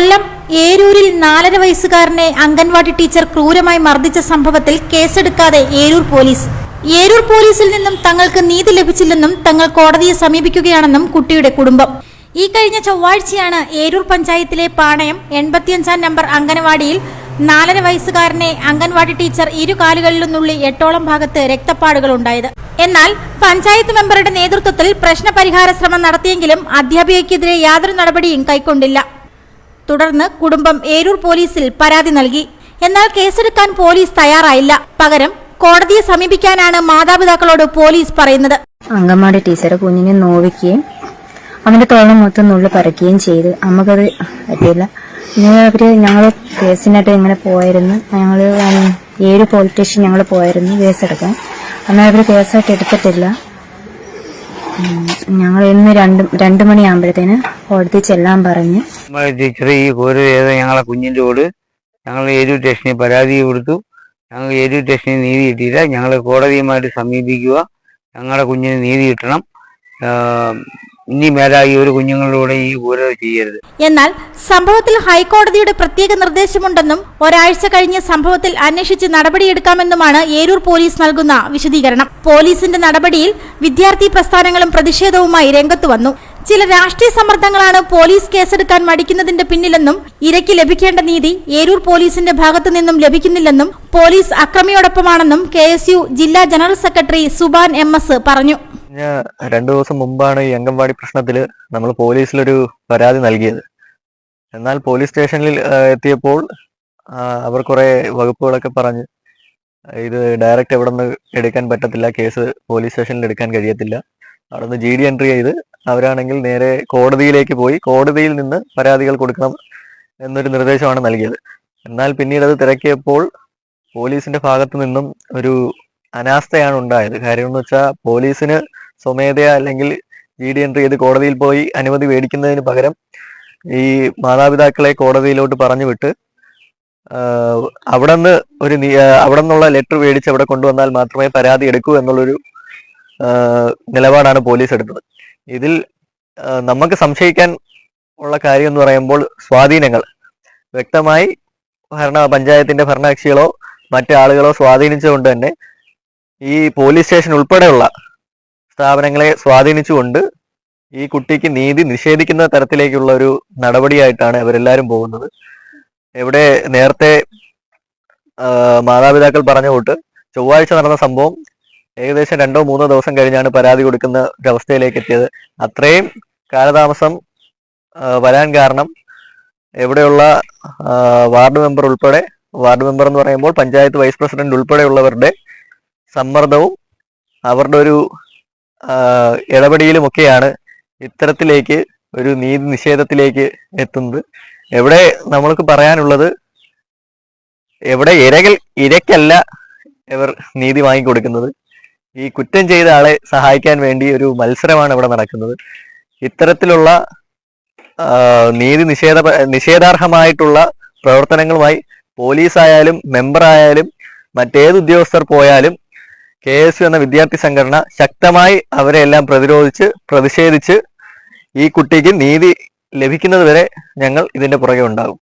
കൊല്ലം ഏരൂരിൽ നാലര വയസ്സുകാരനെ അംഗൻവാടി ടീച്ചർ ക്രൂരമായി മർദ്ദിച്ച സംഭവത്തിൽ കേസെടുക്കാതെ ഏരൂർ പോലീസ്. ഏരൂർ പോലീസിൽ നിന്നും തങ്ങൾക്ക് നീതി ലഭിച്ചില്ലെന്നും തങ്ങൾ കോടതിയെ സമീപിക്കുകയാണെന്നും കുട്ടിയുടെ കുടുംബം. ഈ കഴിഞ്ഞ ചൊവ്വാഴ്ചയാണ് ഏരൂർ പഞ്ചായത്തിലെ പാണയം എൺപത്തിയഞ്ചാം നമ്പർ അംഗനവാടിയിൽ നാലര വയസ്സുകാരനെ അംഗൻവാടി ടീച്ചർ ഇരു കാലുകളിലും നുള്ളി എട്ടോളം ഭാഗത്ത് രക്തപ്പാടുകൾ ഉണ്ടായത്. എന്നാൽ പഞ്ചായത്ത് മെമ്പറുടെ നേതൃത്വത്തിൽ പ്രശ്നപരിഹാര ശ്രമം നടത്തിയെങ്കിലും അധ്യാപികയ്ക്കെതിരെ യാതൊരു നടപടിയും കൈക്കൊണ്ടില്ല. തുടർന്ന് കുടുംബം ഏരൂർ പോലീസിൽ പരാതി നൽകി. എന്നാൽ കേസെടുക്കാൻ പോലീസ് തയ്യാറായില്ല. പകരം കോടതിയെ സമീപിക്കാനാണ് മാതാപിതാക്കളോട് പോലീസ് പറയുന്നത്. അങ്കമാടി ടീച്ചർ കുഞ്ഞിനെ നോവിക്കുകയും അവന്റെ തോളം മൊത്തം നുള്ളു പറിക്കുകയും ചെയ്ത്. നമുക്കത് പറ്റിയില്ല. പിന്നെ അവർ ഞങ്ങൾ കേസിനായിട്ട് ഇങ്ങനെ പോയിരുന്നു. ഞങ്ങൾ ഏഴ് പോലീസ് സ്റ്റേഷൻ ഞങ്ങൾ പോയിരുന്നു കേസെടുക്കാൻ. എന്നാൽ അവർ കേസായിട്ട് എടുത്തിട്ടില്ല. ഞങ്ങൾ ഇന്ന് രണ്ട് രണ്ടു മണിയാകുമ്പോഴത്തേന് കോടതി ചെല്ലാൻ പറഞ്ഞ്. ടീച്ചർ ഈ കോര് ഞങ്ങളെ കുഞ്ഞിന്റെ കൂടെ ഞങ്ങൾ ഏരൂർ സ്റ്റേഷനിൽ പരാതി കൊടുത്തു. ഞങ്ങൾ ഏരൂർ സ്റ്റേഷനിൽ നീതി കിട്ടിയില്ല. ഞങ്ങൾ കോടതിയുമായിട്ട് സമീപിക്കുക. ഞങ്ങളുടെ കുഞ്ഞിന് നീതി കിട്ടണം. ഇനി മേലായി ഒരു കുഞ്ഞുങ്ങളിലൂടെ ഈ കോര ചെയ്യരുത്. എന്നാൽ സംഭവത്തിൽ ഹൈക്കോടതിയുടെ പ്രത്യേക നിർദ്ദേശമുണ്ടെന്നും ഒരാഴ്ച കഴിഞ്ഞ് സംഭവത്തിൽ അന്വേഷിച്ച് നടപടിയെടുക്കാമെന്നുമാണ് ഏരൂർ പോലീസ് നൽകുന്ന വിശദീകരണം. പോലീസിന്റെ നടപടിയിൽ വിദ്യാർത്ഥി പ്രസ്ഥാനങ്ങളും പ്രതിഷേധവുമായി രംഗത്തു വന്നു. ചില രാഷ്ട്രീയ സമ്മർദ്ദങ്ങളാണ് പോലീസ് കേസെടുക്കാൻ മടിക്കുന്നതിന്റെ പിന്നിലെന്നും ഇരയ്ക്ക് ലഭിക്കേണ്ട നീതി ഏരൂർ പോലീസിന്റെ ഭാഗത്തു നിന്നും ലഭിക്കുന്നില്ലെന്നും പോലീസ് അക്രമിയോടൊപ്പമാണെന്നും കെ ജില്ലാ ജനറൽ സെക്രട്ടറി സുബാൻ എം പറഞ്ഞു. കഴിഞ്ഞ രണ്ടു ദിവസം മുമ്പാണ് ഈ അംഗൻവാടി പ്രശ്നത്തിൽ നമ്മൾ പോലീസിലൊരു പരാതി നൽകിയത്. എന്നാൽ പോലീസ് സ്റ്റേഷനിൽ എത്തിയപ്പോൾ അവർ കുറെ വകുപ്പുകളൊക്കെ പറഞ്ഞ് ഇത് ഡയറക്റ്റ് എവിടെ നിന്ന് എടുക്കാൻ പറ്റത്തില്ല കേസ് പോലീസ് സ്റ്റേഷനിൽ എടുക്കാൻ കഴിയത്തില്ല. അവിടെ നിന്ന് ജി ഡി എൻട്രി ചെയ്ത് അവരാണെങ്കിൽ നേരെ കോടതിയിലേക്ക് പോയി കോടതിയിൽ നിന്ന് പരാതികൾ കൊടുക്കണം എന്നൊരു നിർദ്ദേശമാണ് നൽകിയത്. എന്നാൽ പിന്നീട് അത് തിരക്കിയപ്പോൾ പോലീസിന്റെ ഭാഗത്തു നിന്നും ഒരു അനാസ്ഥയാണ് ഉണ്ടായത്. കാര്യം എന്ന് വെച്ചാൽ പോലീസിന് സ്വമേധയാ അല്ലെങ്കിൽ ജി ഡി എൻട്രി ചെയ്ത് കോടതിയിൽ പോയി അനുമതി മേടിക്കുന്നതിന് പകരം ഈ മാതാപിതാക്കളെ കോടതിയിലോട്ട് പറഞ്ഞു വിട്ട് അവിടെ നിന്ന് ഒരു അവിടെ നിന്നുള്ള ലെറ്റർ മേടിച്ച് അവിടെ കൊണ്ടുവന്നാൽ മാത്രമേ പരാതി എടുക്കൂ എന്നുള്ളൊരു നിലപാടാണ് പോലീസ് എടുത്തത്. ഇതിൽ നമുക്ക് സംശയിക്കാൻ ഉള്ള കാര്യം എന്ന് പറയുമ്പോൾ സ്വാധീനങ്ങൾ. വ്യക്തമായി ഭരണ പഞ്ചായത്തിന്റെ ഭരണകക്ഷികളോ മറ്റു ആളുകളോ സ്വാധീനിച്ചുകൊണ്ട് തന്നെ ഈ പോലീസ് സ്റ്റേഷൻ ഉൾപ്പെടെയുള്ള സ്ഥാപനങ്ങളെ സ്വാധീനിച്ചുകൊണ്ട് ഈ കുട്ടിക്ക് നീതി നിഷേധിക്കുന്ന തരത്തിലേക്കുള്ള ഒരു നടപടിയായിട്ടാണ് ഇവരെല്ലാവരും പോകുന്നത്. എവിടെ നേരത്തെ മാതാപിതാക്കൾ പറഞ്ഞു കൊട്ട് ചൊവ്വാഴ്ച നടന്ന സംഭവം ഏകദേശം രണ്ടോ മൂന്നോ ദിവസം കഴിഞ്ഞാണ് പരാതി കൊടുക്കുന്ന ഒരവസ്ഥയിലേക്ക് എത്തിയത്. അത്രയും കാലതാമസം വരാൻ കാരണം എവിടെയുള്ള വാർഡ് മെമ്പർ ഉൾപ്പെടെ വാർഡ് മെമ്പർ എന്ന് പറയുമ്പോൾ പഞ്ചായത്ത് വൈസ് പ്രസിഡന്റ് ഉൾപ്പെടെയുള്ളവരുടെ സമ്മർദ്ദവും അവരുടെ ഒരു ആ, ഇടപെടലുമൊക്കെയാണ് ഇത്തരത്തിലേക്ക് ഒരു നീതി നിഷേധത്തിലേക്ക് എത്തുന്നത്. എവിടെ നമ്മൾക്ക് പറയാനുള്ളത് എവിടെ ഇരകൾ ഇരക്കല്ല ഇവർ നീതി വാങ്ങിക്കൊടുക്കുന്നത്. ഈ കുറ്റം ചെയ്ത ആളെ സഹായിക്കാൻ വേണ്ടി ഒരു മത്സരമാണ് ഇവിടെ നടക്കുന്നത്. ഇത്തരത്തിലുള്ള നീതി നിഷേധ നിഷേധാർഹമായിട്ടുള്ള പ്രവർത്തനങ്ങളുമായി പോലീസായാലും മെമ്പറായാലും മറ്റേത് ഉദ്യോഗസ്ഥർ പോയാലും കെ എസ് എന്ന വിദ്യാർത്ഥി സംഘടന ശക്തമായി അവരെ എല്ലാം പ്രതിരോധിച്ച് പ്രതിഷേധിച്ച് ഈ കുട്ടിക്ക് നീതി ലഭിക്കുന്നത് വരെ ഞങ്ങൾ ഇതിന്റെ പുറകെ ഉണ്ടാകും.